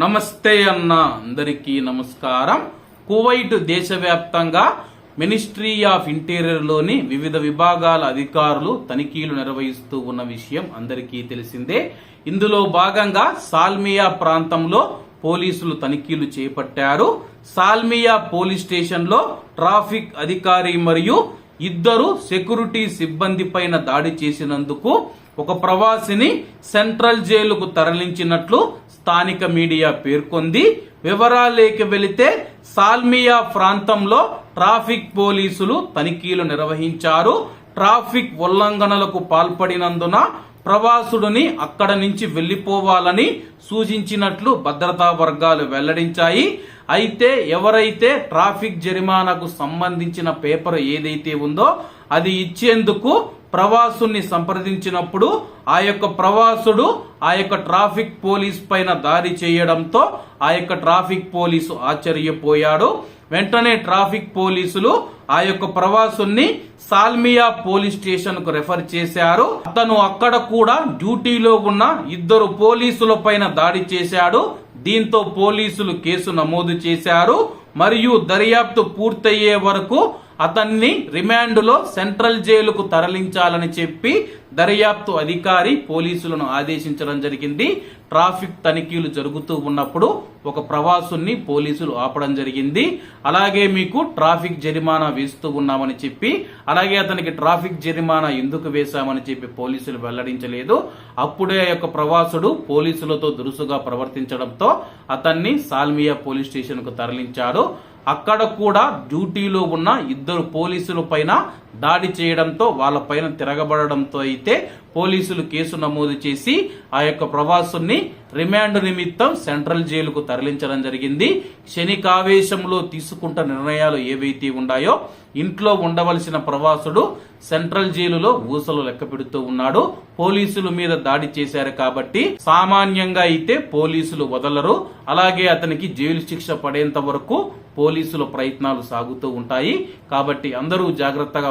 నమస్తే అన్న అందరికీ నమస్కారం. కువైట్ దేశవ్యాప్తంగా మినిస్ట్రీ ఆఫ్ ఇంటీరియర్లోని వివిధ విభాగాల అధికారులు తనిఖీలు నిర్వహిస్తూ ఉన్న విషయం అందరికీ తెలిసిందే. ఇందులో భాగంగా సాల్మియా ప్రాంతంలో పోలీసులు తనిఖీలు చేపట్టారు. సాల్మియా పోలీస్ స్టేషన్లో ట్రాఫిక్ అధికారి మరియు ఇద్దరు సెక్యూరిటీ సిబ్బంది పైన దాడి చేసినందుకు ఒక ప్రవాసిని సెంట్రల్ జైలుకు తరలించినట్లు స్థానిక మీడియా పేర్కొంది. వివరాలేకి వెళితే సాల్మియా ప్రాంతంలో ట్రాఫిక్ పోలీసులు తనిఖీలు నిర్వహించారు. ట్రాఫిక్ ఉల్లంఘనలకు పాల్పడినందున ప్రవాసుడిని అక్కడ నుంచి వెళ్ళిపోవాలని సూచించినట్లు భద్రతా వర్గాలు వెల్లడించాయి. అయితే ఎవరైతే ట్రాఫిక్ జరిమానాకు సంబంధించిన పేపర్ ఏదైతే ఉందో అది ఇచ్చేందుకు ప్రవాసుని సంప్రదించినప్పుడు ఆ యొక్క ప్రవాసుడు ఆ యొక్క ట్రాఫిక్ పోలీస్ పైన దాడి చేయడంతో ఆ యొక్క ట్రాఫిక్ పోలీసు ఆశ్చర్యపోయాడు. వెంటనే ట్రాఫిక్ పోలీసులు ఆ యొక్క ప్రవాసుని సాల్మియా పోలీస్ స్టేషన్కు రెఫర్ చేశారు. అతను అక్కడ కూడా డ్యూటీలో ఉన్న ఇద్దరు పోలీసుల పైన దాడి చేశాడు. దీంతో పోలీసులు కేసు నమోదు చేశారు. మరియు దర్యాప్తు పూర్తయ్యే వరకు అతన్ని రిమాండ్లో సెంట్రల్ జైలుకు తరలించాలని చెప్పి దర్యాప్తు అధికారి పోలీసులను ఆదేశించడం జరిగింది. ట్రాఫిక్ తనిఖీలు జరుగుతూ ఉన్నప్పుడు ఒక ప్రవాసుని పోలీసులు ఆపడం జరిగింది. అలాగే మీకు ట్రాఫిక్ జరిమానా వేస్తూ ఉన్నామని చెప్పి అలాగే అతనికి ట్రాఫిక్ జరిమానా ఎందుకు వేశామని చెప్పి పోలీసులు వెల్లడించలేదు. అప్పుడే యొక్క ప్రవాసుడు పోలీసులతో దురుసుగా ప్రవర్తించడంతో అతన్ని సాల్మియా పోలీస్ స్టేషన్కు తరలించాడు. అక్కడ కూడా డ్యూటీలో ఉన్న ఇద్దరు పోలీసుల పైన దాడి చేయడంతో వాళ్ళ పైన తిరగబడడంతో అయితే పోలీసులు కేసు నమోదు చేసి ఆ యొక్క ప్రవాసుని రిమాండ్ నిమిత్తం సెంట్రల్ జైలుకు తరలించడం జరిగింది. శనికావేశంలో తీసుకుంటున్న నిర్ణయాలు ఏవైతే ఉన్నాయో ఇంట్లో ఉండవలసిన ప్రవాసుడు సెంట్రల్ జైలులో ఊసలు లెక్క పెడుతూ ఉన్నాడు. పోలీసుల మీద దాడి చేశారు కాబట్టి సామాన్యంగా అయితే పోలీసులు వదలరు. అలాగే అతనికి జైలు శిక్ష పడేంత వరకు పోలీసుల ప్రయత్నాలు సాగుతూ ఉంటాయి. కాబట్టి అందరూ జాగ్రత్తగా